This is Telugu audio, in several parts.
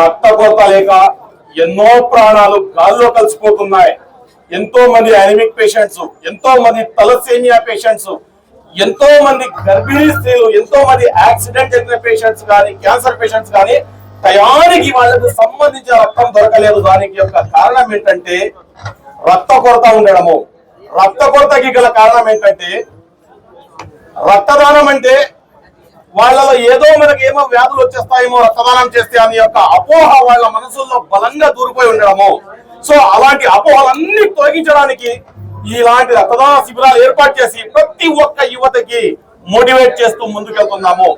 రక్త కొరత లేక ఎన్నో ప్రాణాలు గాల్లో కలిసిపోతున్నాయి. ఎంతో మంది అనమిక్ పేషెంట్స్ ఎంతో మంది తలసేమియా పేషెంట్స్ ఎంతో మంది గర్భిణీ స్త్రీలు ఎంతో మంది యాక్సిడెంట్ జరిగిన పేషెంట్స్ కానీ క్యాన్సర్ పేషెంట్స్ కానీ టయానికి వాళ్ళకు సంబంధించిన రక్తం దొరకలేదు. దానికి యొక్క కారణం ఏంటంటే రక్త కొరత ఉండడము. రక్త కొరతకి గల కారణం ఏంటంటే రక్తదానం అంటే వాళ్ళలో ఏదో మనకి ఏమో వ్యాధులు వచ్చేస్తాయేమో రక్తదానం చేస్తే అని యొక్క అపోహ వాళ్ళ మనసుల్లో బలంగా దూరిపోయి ఉండడము. సో అలాంటి అపోహలన్నీ తొలగించడానికి ఇలాంటి రక్తదాన శిబిరాలు ఏర్పాటు చేసి ప్రతి ఒక్క యువతకి మోటివేట్ చేస్తూ ముందుకెళ్తున్నాము.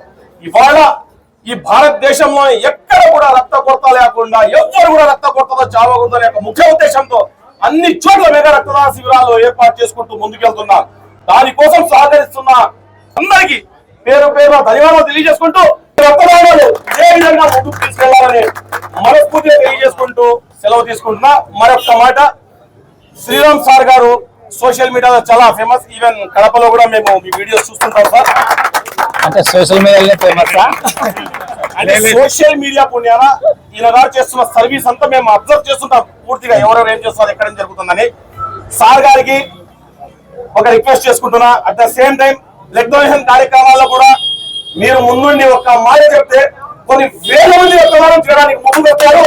ఇవాళ ఈ భారతదేశంలో ఎక్కడ కూడా రక్త కొరత లేకుండా ఎవ్వరు కూడా రక్త కొరతతో చావకూడదు అనే ముఖ్య ఉద్దేశంతో అన్ని చోట్ల మెగా రక్తదాన శిబిరాలు ఏర్పాటు చేసుకుంటూ ముందుకెళ్తున్నాం. దానికోసం సహకరిస్తున్న అందరికీ పేరు పేరు ధన్యవాదాలు తెలియజేసుకుంటూ రక్తదానాలు ఇదే విధంగా ముందుకు తీసుకెళ్ళాలని మనస్ఫూర్తిగా తెలియజేసుకుంటూ సెలవు తీసుకుంటున్నా. మరొక మాట శ్రీరామ్ సార్ గారు సోషల్ మీడియాలో చాలా ఫేమస్. ఈవెన్ కడపలో కూడా మేము మీ వీడియోస్ చూస్తుంటాం సార్. అంటే సోషల్ మీడియాలో ఫేమస్ అంటే సోషల్ మీడియా పుణ్యాన ఈయన గారు చేస్తున్న సర్వీస్ అంతా మేము అబ్జర్వ్ చేస్తుంటాం. పూర్తిగా ఎవరెవరు ఏం చేస్తున్నారు ఎక్కడ ఏం జరుగుతుందని. సార్ గారికి ఒక రిక్వెస్ట్ చేసుకుంటున్నా. At the same time blood donation కార్యక్రమాల్లో కూడా మీరు ముందుండి ఒక మాట చెప్తే కొన్ని వేల మంది రక్తదానం చేయడానికి ముందుకు వచ్చారు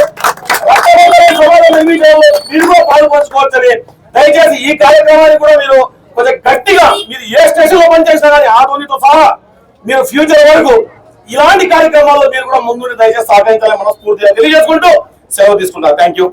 రక్తదానం సమాజం నిర్మించడంలో మీరు కూడా పాల్పంచుకోవచ్చని దయచేసి ఈ కార్యక్రమాన్ని కూడా మీరు కొంచెం గట్టిగా మీరు ఏ స్టేషన్లో పనిచేసినా కానీ ఆ ధ్వనితో సహా మీరు ఫ్యూచర్ వరకు ఇలాంటి కార్యక్రమాల్లో మీరు కూడా ముందుండి దయచేసి సహకరించాలని మనస్ఫూర్తిగా తెలియజేసుకుంటూ సెలవు తీసుకుంటారు థ్యాంక్ యూ